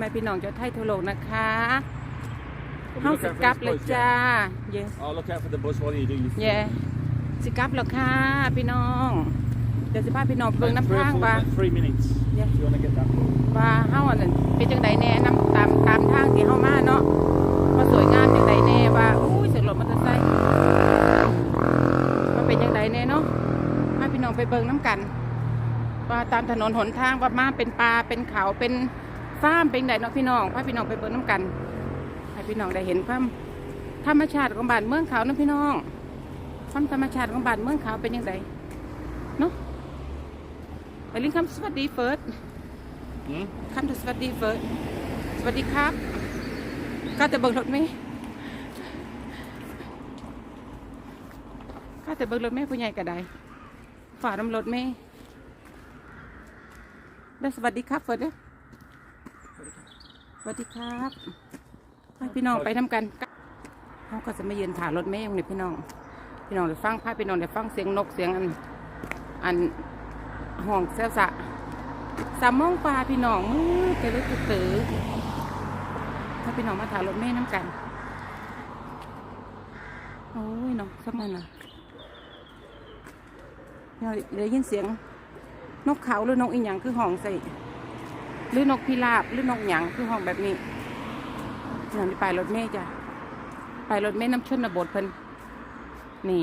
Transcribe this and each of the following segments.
แม่พี่น้องเจ้าไทยทั่วโลกนะคะ Will เฮา you สิ look out for กลับ this เลย bus, จ้า yeah? เย I'll look out for the bus while you do your เย่สิกลับแล้วค่ะพี่น้อง เดี๋ยวสิพาพี่น้องเบิ่งน้ำ three, ทาง or four, ว่า uh, three minutes. Yeah. If you want to get that. ว่าเฮาอันนั้นเป็นจังไดแน่นํตามตามทางที่เฮามาเนาะว่าสวยงามจังไดแน่ว่าอุ้ยเสียงรถมอเตอร์ไซค์ว่าเป็นจังไดแน่เนาะพาพี่น้องไปเบิ่งน้ำกัน ว่าตามถนนหนทางว่ามาเป็นป่าเป็นเขาเป็น ฟาร์มเป็นไดเนาะพี่น้องพาพี่น้องไปเบิ่งน้ำกันให้พี่น้องได้เห็นความธรรมชาติของบ้านเมืองเขานะพี่น้องความธรรมชาติของบ้านเมืองเขาเป็นยังไงเนาะไปลิงคำสวัสดีเฟิร์ส Hmm? คำสวัสดีเฟิร์สสวัสดีครับ ก็จะเบิ่งรถไหมก็จะเบิ่งรถไหมผู้ใหญ่ก็ได้ฝ่าน้ำรถไหมได้สวัสดีครับเฟิร์สเด้อ สวัสดีครับพี่น้องไปทำกันเขาก็จะมายืนถ่ายรถเมย์นี่พี่น้อง พี่น้องเดี๋ยวฟังพาพี่น้องเดี๋ยวฟังเสียงนกเสียงอันอันห้องเสียสะสามโมงปลาพี่น้องมืดจะลึกตื้อถ้าพี่น้องมาถ่ายรถเมย์น้ำกันโอ้ยน้องสมันอะพี่น้องได้ยินเสียงนกเขาหรือนกอีหยังคือห้องใส่ หรือนกพิราบหรือนกหยังคือห้องแบบนี้พี่างที่ไปรถเมย์จ้ะไปรถเมย์น้ำชนบทเพิ่นนี่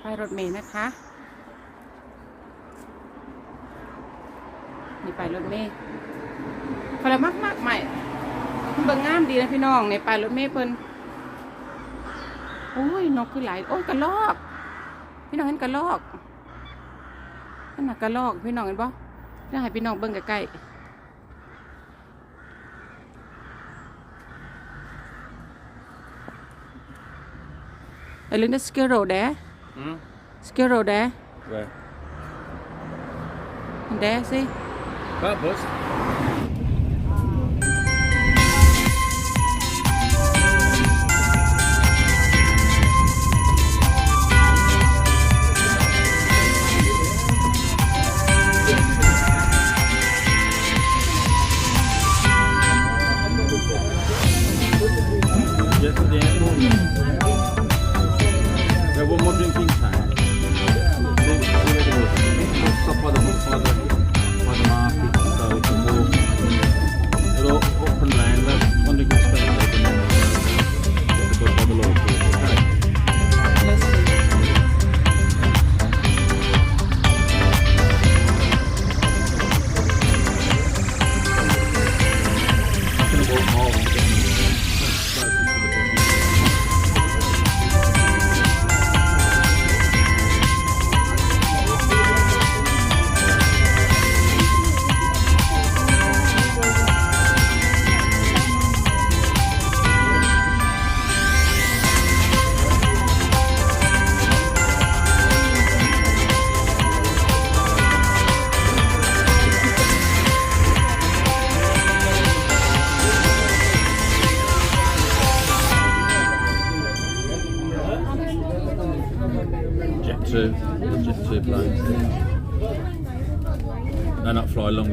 ไปรถเมล์นะคะนี่ไปรถเมล์พอละมากมากใหม่มันเบิ่งงามดีนะพี่น้องในไปรถเมล์เพิ่นโอ้ยนกคือหลายโอ้ยกระลอก พี่น้องเห็นกระลอกนั่นน่ะกระลอกพี่น้องเห็นปะ เดี๋ยวให้พี่น้องเบิ่งใกล้ๆ Är det squirrel där? Hmm? Squirrel där? Where? Där, see? That bus. Yes,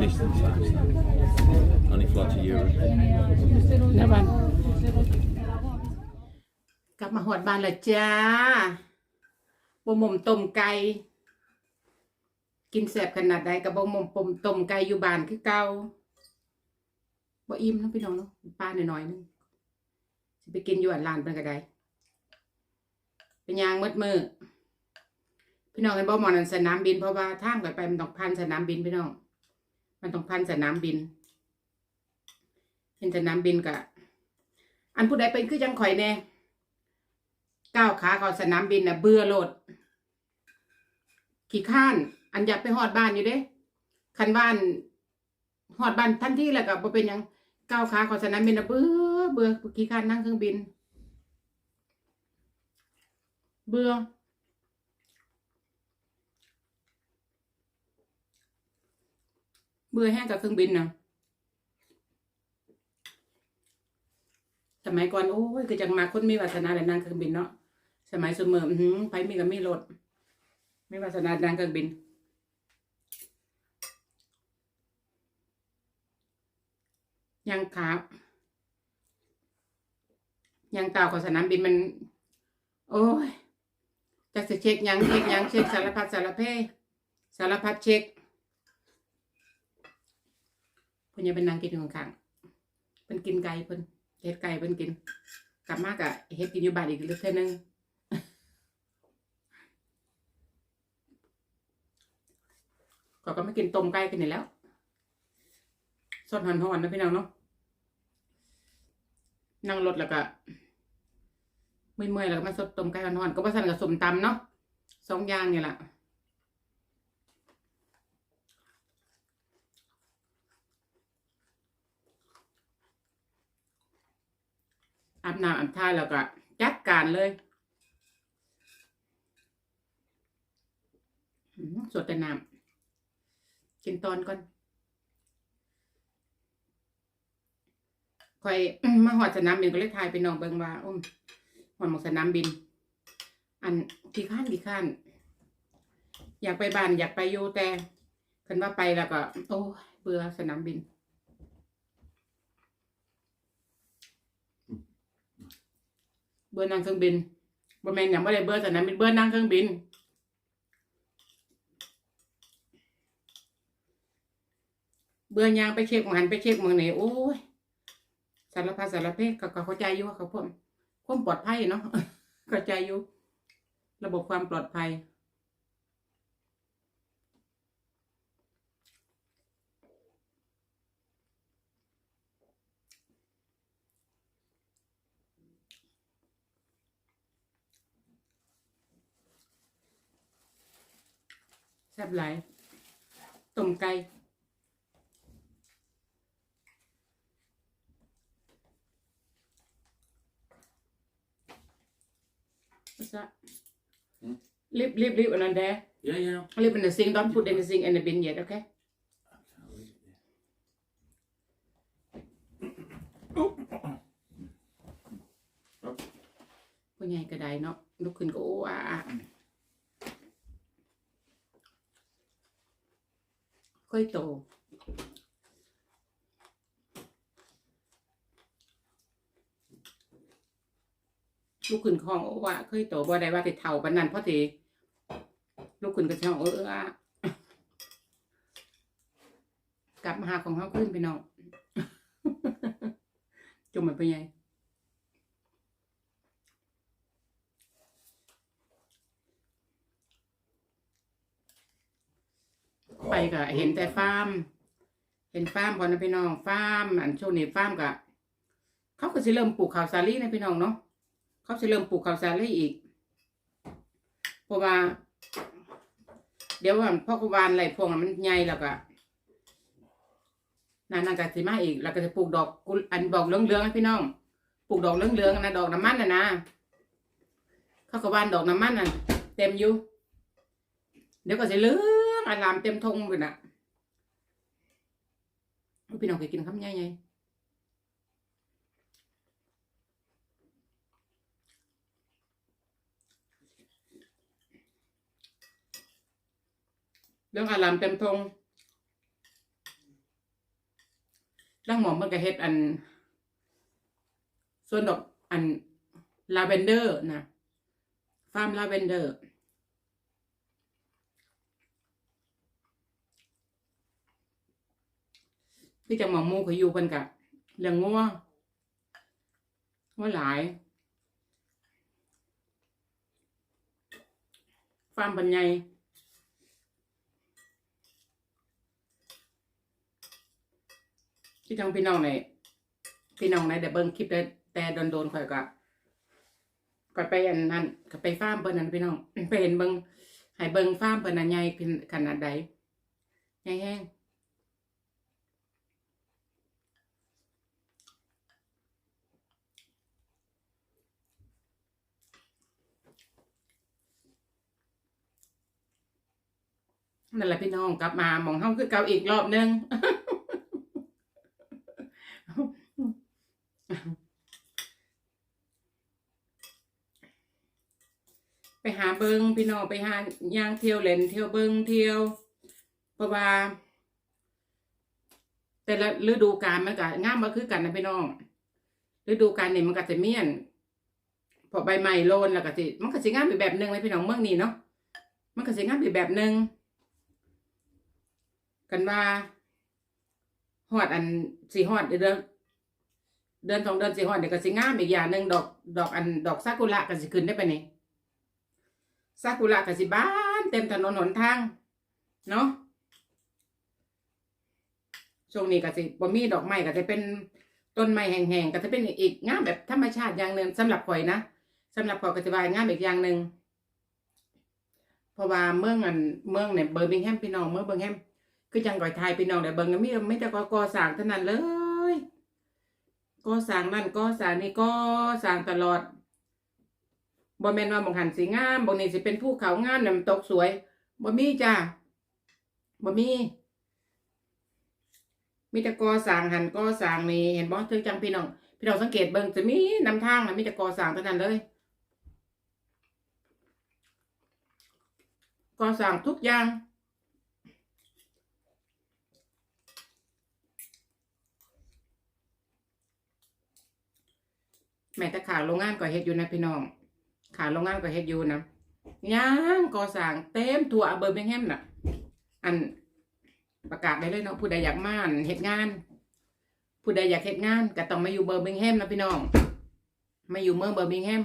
not fly long distance, those. only fly to Europe. นะบ้านกลับมาหอดบ้านและจ้าบะหม่มต้มไก่ กินแสบขนาดใดกับบะหม่มปมต้มไก่อยู่บ้านคือเก่าบ่อิ่มเนาะพี่น้องเนาะป้าหน่อยๆนึงสิไปกินอยู่อันลานเป็นกระไดเป็นยางมืดมือพี่น้องเห็นบ่หมอนันสนามบินเพราะว่าท่ามกันไปมันต้องพันสนามบินพี่น้อง มันต้องพันสนามบิน เห็นสนามบินกะ อันผู้ใดเป็นคือจังข่อยแน่ก้าวขาเข้าสนามบินน่ะเบื่อโหลด ขี้ข้าน อันอยากไปฮอดบ้านอยู่เด้ คันบ้านฮอดบ้านทันที่แล้วก็บ่เป็นยังก้าวขาเข้าสนามบินน่ะเบื่อเบื่อขี้ข้านนั่งเครื่องบิน เบื่อ เบื่อแห้งกับเครื่องบินนะสมัยก่อนโอ้ยคือจังมาคนมีวาสนาได้นั่งเครื่องบินเนาะสมัยเสมอหือไปมีก็มีรถมีวาสนานั่งเครื่องบิน ยังขายังเต่าของสนามบินมัน โอ้ยจะสิเช็คยังเช็คยังเช็คสารพัดสารเพสารพัดเช็ค เพิ่นยังเป็นนางกินอยู่ข้างๆเพิ่นกินไก่เพิ่นเฮ็ดไก่เพิ่นกิน กลับมากะเฮ็ดกินอยู่บ้านอีกลึกเท่านึงก็ก็ไม่กินต้มไก่กันนี่แล้วสดหอนๆนะพี่น้องเนาะนั่งรถแล้วก็เมื่อยๆแล้วก็มาสดต้มไก่หอนๆก็ว่าสั่นกับสมตำเนาะสองอย่างนี่แหละ อาบน้ำอาบท่าแล้วก็จัดการเลยสดแต่น้ำกินตอนก่อนคอยมาหอดสนามบินก็เลยทายไปน้องเบิงว่าอุ้มหอดหมกสนามบิน อันกี่ขั้นกี่ขั้นอยากไปบ้านอยากไปอยู่แต่คันว่าไปแล้วก็ โอ้ยเบื่อสนามบิน เบอร์นั่งเครื่องบินบ่แม่นอย่างบ่ได้เบื่อสนามบินเบอร์นั่งเครื่องบิน เบอร์ยางไปเช็คหมันไปเช็คเมืองไหนโอ้ยสารพัดสารเพศก็เข้าใจอยู่ว่าเขาพ่มควมปลอดภัยเนาะเข้าใจอยู่ระบบความปลอดภัย แซ่บหลายต้มไก่ What's that? Hmm? Leave, leave, leave it on there. Yeah, yeah. Leave in the sink. Don't put anything in the bin yet, okay? Oh. ผู้ใหญ่ก็ได้เนาะลุกขึ้นก็โอ้อาอา ค่อยโต ลูกขึ้นคลองโอ้ว่าเคยโตบ่ได้ว่าติดเท่าปานนั้นเพราะสิลูกขึ้นก็ช่องเออเออกลับมาหาของเขาขึ้นไปน้องจมมันไปไง ไปก็เห็นแต่ฟาร์ม เห็นฟาร์มพอนะพี่น้องฟาร์มอันช่วงนี้ฟาร์มก็เขาก็สิเริ่มปลูกข้าวสาลีนะพี่น้องเนาะเขาจะเริ่มปลูกข้าวสาลีอีกเพราะว่า เดี๋ยวว่าพ่อกวานอะไรพวกนั้นมันใหญ่แล้วก็นานๆก็สิมาอีกแล้วก็จะปลูกดอกกุหอันดอกเหลืองๆนะพี่น้องปลูกดอกเหลืองๆนะดอกน้ำมันน่ะนะเขาก็วานดอกน้ำมันน่ะ เต็มอยู่เดี๋ยวก็จะเหลื องอารามเต็มทงไปน่ะพี่น้องเคยกินคำใหญ่ๆเรื่องอารามเต็มทงร่างหมอมมันก็เฮ็ดอัน ส่วนดอกอันลาเวนเดอร์นะฟาร์มลาเวนเดอร์ พี่จังหมองมูเขาอยู่เพิ่นกะเลี้ยงงัวงัวหลายฟาร์มปัญญายพี่จังพี่น้องไหนพี่น้องไหนเดี๋ยวเบิ่งคลิปแต่แต่โดนๆข่อยก็ก็ไปอันนั้นก็ไปฟาร์มเพิ่นนั่นพี่น้องไปเห็นเบิ่งให้เบิ่งฟาร์มเพิ่นน่ะใหญ่ขนขนาดใดใหญ่แห้ง นั่นแหละพี่น้องกลับมามองห้องคือเก่าอีกรอบนึงไปหาเบิงพี่น้องไปหาย่างเที่ยวเล่นเที่ยวเบิงเที่ยวเพราะว่า แต่ละฤดูกาลมันก็งามมาคือกันนะพี่น้องฤดูกาลนี่มันก็จะเมียน พอใบไม้โลนแล้วก็สิมันก็สิงามอีกแบบหนึงเลยพี่น้องเมืองนี้เนาะมันก็สิงามอีกแบบหนึง กันว่าฮอดอันสิฮอดเดือนเดือนสองเดือนสิฮอดเดี๋ยวก็สิงามอีกอย่างหนึ่งดอกดอกอันดอกซากุระก็สิขึ้นได้ไปนี่ซากุระก็สิบานเต็มถนนหนทาง เนาะช่วงนี้ก็สิบ่มีดอกไม้ก็จะเป็นต้นไม้แห้งๆก็จะเป็นอีกงามแบบธรรมชาติอย่างหนึ่งสำหรับข่อยนะสำหรับข่อยก็จะว่างามอีกอย่างหนึ่งเพราะว่าเมืองอันเมืองเนี่ยเบอร์มิงแฮมพี่น้องเมืองเบอร์มิงแฮม คือจังก่อยไทยพี่น้องเดี๋ยวเบิ่งก็มีไม่แต่ก็ก่อสร้างเท่านั้นเลยก่อสร้างนั่นก่อสร้างนี่ก่อสร้างตลอดบ่แม่นว่าบางหันสีงามบางนี่สิเป็นภูเขางามน้ำตกสวยบ่มีจ้าบ่มีมีแต่ก่อสร้างหันก่อสร้างนี่เห็นบ่ถึงจังพี่น้องพี่น้องสังเกตเบิ่งจะมีนำทางนะมีแต่ก่อสร้างเท่านั้นเลยก่อสร้างทุกอย่าง แม้แต่ขาโรงงานก็เฮ็ดอยู่นะพี่น้องขาโรงงานก็เฮ็ดอยู่นะย่างก่อสร้างเต็มทั่วอเบอร์เบงแฮมน่ะ อันประกาศได้เลยเนาะผู้ใดอยากมาอั่นเฮ็ดงาน ผู้ใดอยากเฮ็ดงานก็ต้องมาอยู่เบอร์มิงแฮมนะพี่น้องมาอยู่เมืองเบอร์มิงแฮม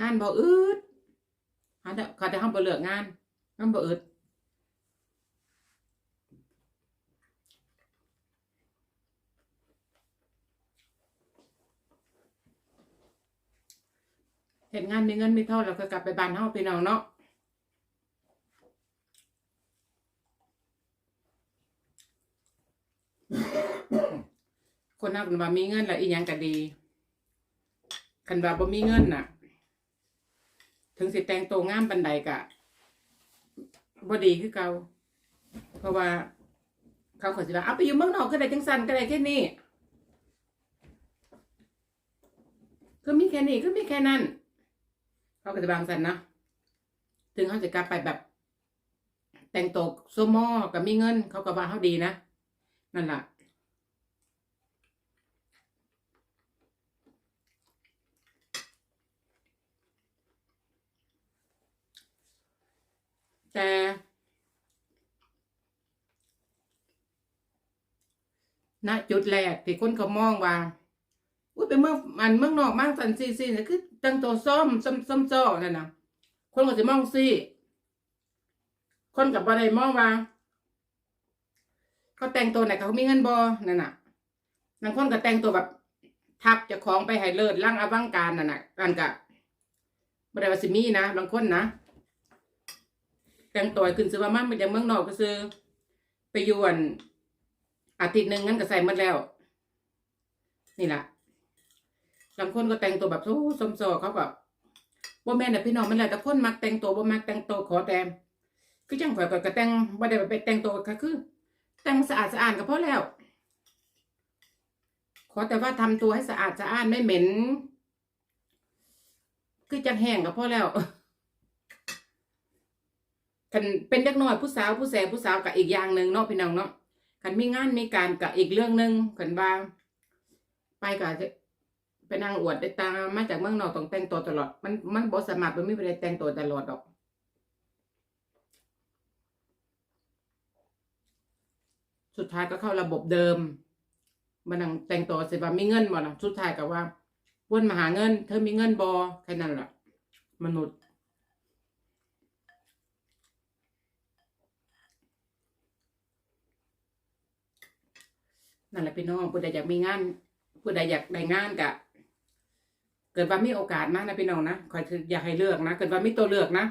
งานบ่อึดเขาจะเขาจะห้ามบ่เลือกงานงานบ่อึด เฮ็ดงานมีเงินมีทองแล้วก็กลับไปบ้านเฮาพี่น้องเนาะคนนักว่ามีเงินแล้วอีหยังก็ดีคันว่าบ่มีเงินน่ะ ถึงสิแต่งตัวงามปันใดกะบ่ดีคือเก่าเพราะว่า เขาขอสิว่าเอาไปอยู่เมืองนอกก็ได้จังสันก็ได้แค่นี้ก็มีแค่นี้ก็มีแค่นั้น เขาก็จะบางสันนะถึงเขาจะกลับไปแบบ แต่งตัวโซมอกับมีเงิน เขาก็ว่าเขาดีนะ นั่นแหละแต่ณจุดแรกที่คนเขามองว่าอุ้ยเป็นเมืองมันเมืองนอกมากสันซีซีนี่คือ ตั้งตัวซ่อมซ้ำซ้ำซ้อนั่นนะคนก็จะมองซี่ คนกับอะไรมองว่าเขาแต่งตัวไหนเขามีเงินบอนั่นน่ะบางคนก็แต่งตัวแบบ ทับจะของไปให้เลิศร่างอวังการนั่นน่ะกันกะบริวาสิมีนะบางคนนะแต่งตัวขึ้นซื้อว่ามันมาจากเมืองนอกก็ซื้อไปยวนอาทิตย์หนึ่งงั้นก็ใส่หมดแล้ว นี่แหละ บางคนก็แต่งตัวแบบโอ้สมโซเขาแบบบ่าแม่นน่ะพี่น้องมันแหละแต่คนมักแต่งตัวบ่มักแต่งตัวขอแต่คือจังข่อยก็แต่งบ่ได้ไปแต่งตัวก็คือ แต่งสะอาดสะอาดก็พอแล้ว ขอแต่ว่าทำตัวให้สะอาดสะอาดไม่เหม็น คือจังแห้งก็พอแล้วคันเป็นเด็กน้อยผู้สาวผู้แสบผู้สาวกับอีกอย่างหนึ่งเนาะพี่น้องเนาะคันมีงานมีการกับอีกเรื่องหนึ่งคันว่าไปก็จะ ไปนั่งอวดได้ตามมาจากเมืองนอกต้องแต่งตัวตลอด มันมันบ่สามารมันไม่ไปได้แต่งตัวตลอดดอกสุดท้ายก็เข้าระบบเดิมมันนั่งแต่งตัวเสร็จว่ามีเงินบ่ล่ะสุดท้ายก็ว่าวนมาหาเงิน เธอมีเงินบ่แค่นั้นแหละมนุษย์ นั่นแหละพี่น้องผู้ใดอยากมีงานผู้ใดอยากได้งานกะ เกิดว่ามีโอกาสมากนะพี่น้องนะคอยอยากให้เลือกนะ เกิดว่ามีตัวเลือกนะ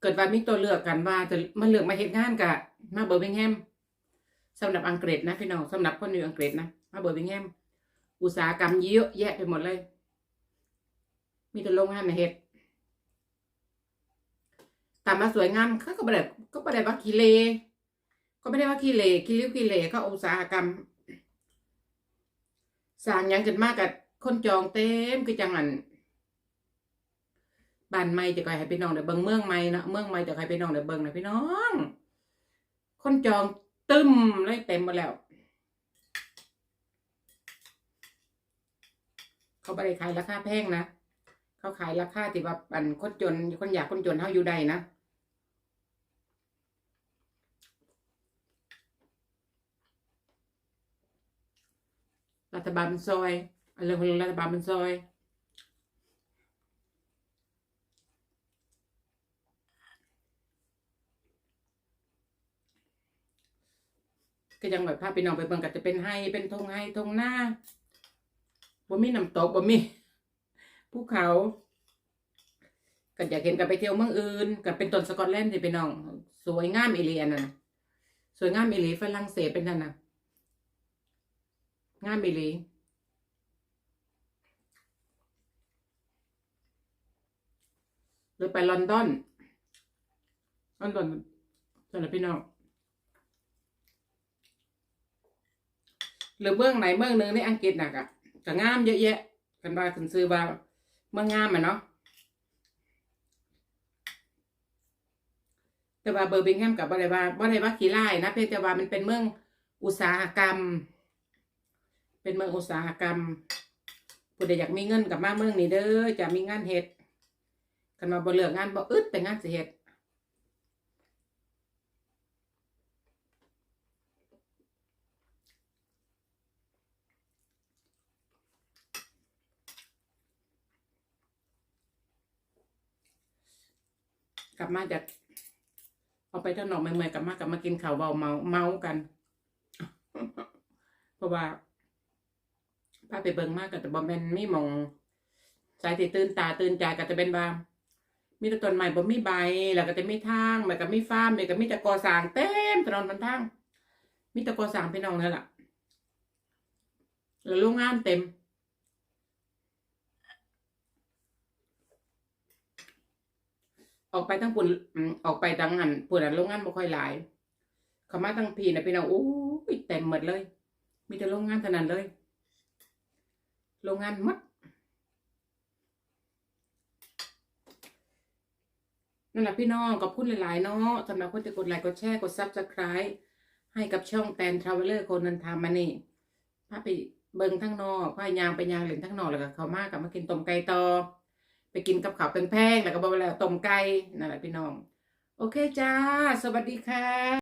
เกิดว่ามีตัวเลือกกันว่าจะมาเลือกมาเฮ็ดงานกะมาเบอร์มิงแฮมสำหรับอังกฤษนะพี่น้องสำหรับคนอยู่อังกฤษนะมาเบอร์มิงแฮมอุตสาหกรรมเยอะแยะไปหมดเลย มีแต่โรงงานนเฮ็ดตามมาสวยงามเขาก็ไม่ได้ก็ไม่ได้ว่าขี้เลก็ไม่ได้ว่าขี้เหร่ขี้ริ้วขี้เหร่ก็อุตสาหกรรมสร้างยังเกันมากกับ คนจองเต็มคือจังหันบ้านใหม่จะคอยให้พี่น้องเดี๋ยวเบิ่งเมืองใหม่เนาะเมืองใหม่จะให้พี่น้องเดี๋ยวเบิ่งนะพี่น้อง คนจองตึมเลยเต็มหมดแล้ว เขาไม่ได้ขายราคาแพงนะเขาขายราคาที่ว่าอันคนจนคนอยากคนจนเท่าอยู่ใดนะรัฐบาลมันซอย อะไรของรัฐบาลมันซอย ก็ยังแบบพาไปน้องไปเบิ่งก็จะเป็นไฮเป็นทงไฮทงหน้าบ่มีน้ำตกบ่มีภูเขาก็อยากเห็นกันไปเที่ยวเมืองอื่นก็เป็นต้นสกอตแลนด์ที่ไปน้อง สวยงามอีหลีอันน่ะสวยงามอีหลีฝรั่งเศสเป็นนั่นน่ะงามอีหลี รือไปลอนดอนลอนดอนสำหรับพี่น้องหรือเมืองไหนเมืองหนึ่งในอังกฤษน่ะก็ก็งามเยอะแยะกันว่าคุณซื้อว่าเมืองงามอะเนาะแต่ว่าเบอร์บิงแฮมกับบ่ไดว่าบ่ไดว่าขี้ไล่นะเพียงแต่ว่ามันเป็นเมืองอุตสาหกรรม เป็นเมืองอุตสาหกรรมผู้ใดอยากมีเงินกับมาเมืองนี้เด้อจะมีงานเฮ็ด กันมาบ่เลือกงานบ่อึดแต่งานสิเฮ็ดกลับมาจากเอาไปถนอมเมื่อยๆกลับมากลับมากินข้าวเบาเมาเมากัน เพราะว่าป้าไปเบิ่งมากก็แต่บ่แม่นมีหมองสายที่ตื่นตาตื่นใจก็จะเป็นว่า มีแต่ต้นไม้บ่มีใบ แล้วก็จะมีทางแล้วก็มีฟ้ามแล้วก็มีแต่ก่อสร้างเต็มถนนบนทาง มีแต่ก่อสร้างพี่น้องนั่นแหละแล้วโรงงานเต็มออกไปทั้งปุ่นออกไปทั้งอันปุ่นอันโรงงานบ่ค่อยหลายเขามาทั้งพีนะพี่น้องโอ้ยเต็มหมดเลย มีแต่โรงงานเท่านั้นเลย โรงงานหมด นั่นแหละพี่น้องขอบคุณหลาย ๆ เนาะสำหรับคนที่กดไลค์กดแชร์กดซับสไคร b e ให้กับช่องแตนทราเวลเลอร์คนนันทามานี่พาไปเบิงทั้งนอกพายางไปยางเหลืองทั้งนอกแล้วก็เขามากกับมากินต้มไก่ต่อ ไปกินกับข้าวแพงๆแล้วก็บอกว่าต้มไก่นั่นแหละพี่น้อง โอเคจ้า สวัสดีค่ะ